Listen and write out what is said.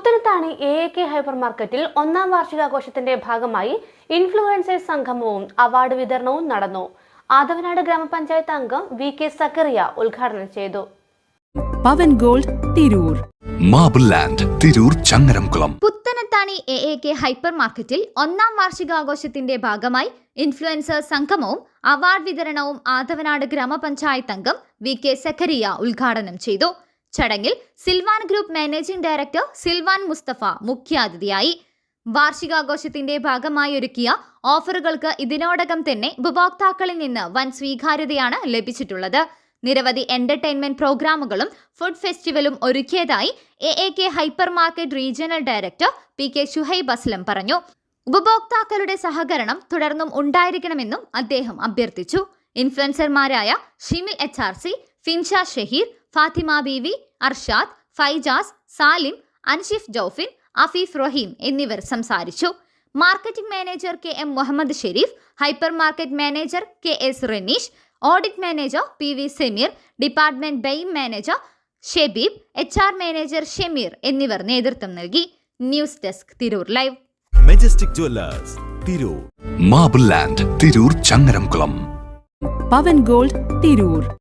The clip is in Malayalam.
Puthanathani A A K hyper മാർക്കറ്റിൽ ഒന്നാം വാർഷികാഘോഷത്തിന്റെ ഭാഗമായി ഇൻഫ്ലുവൻസേഴ്സ് സംഗമവും അവാർഡ് വിതരണവും നടന്നു. ആദവനാട് ഗ്രാമപഞ്ചായത്ത് അംഗം വി കെ സക്കറിയ ഉദ്ഘാടനം ചെയ്തു. Pavan gold Tirur. Marble land Tirur Changaramkulam. Puthanathani A A K hyper മാർക്കറ്റിൽ ഒന്നാം വാർഷികാഘോഷത്തിന്റെ ഭാഗമായി ഇൻഫ്ലുവൻസർ സംഗമവും അവാർഡ് വിതരണവും ആദവനാട് ഗ്രാമപഞ്ചായത്ത് അംഗം വി കെ സക്കറിയ ഉദ്ഘാടനം ചെയ്തു. ചടങ്ങിൽ Silvan group managing director Silvan Mustafa മുഖ്യാതിഥിയായി. വാർഷികാഘോഷത്തിന്റെ ഭാഗമായി ഒരുക്കിയ ഓഫറുകൾക്ക് ഇതിനോടകം തന്നെ ഉപഭോക്താക്കളിൽ നിന്ന് വൻ സ്വീകാര്യതയാണ് ലഭിച്ചിട്ടുള്ളത്. നിരവധി എന്റർടൈൻമെന്റ് പ്രോഗ്രാമുകളും ഫുഡ് ഫെസ്റ്റിവലും ഒരുക്കിയതായി A A K hyper market regional director P K Shuhaib Aslam പറഞ്ഞു. ഉപഭോക്താക്കളുടെ സഹകരണം തുടർന്നും ഉണ്ടായിരിക്കണമെന്നും അദ്ദേഹം അഭ്യർത്ഥിച്ചു. ഇൻഫ്ലുവൻസർമാരായ Shimil H R C Finsha Shaheer Fathima Beevi Arshad Faijas Salim Anshif Jaufin Afeef Raheem എന്നിവർ സംസാരിച്ചു. Marketing manager K M Muhammad Sharif hyper market manager K S Raneesh audit manager P V Sameer department BAME manager Shebeeb H R manager Shameer എന്നിവർ നേതൃത്വം നൽകി. News desk Tirur live. Majestic jewellers Tirur. Marble land Tirur Changaramkulam. Pavan gold Tirur.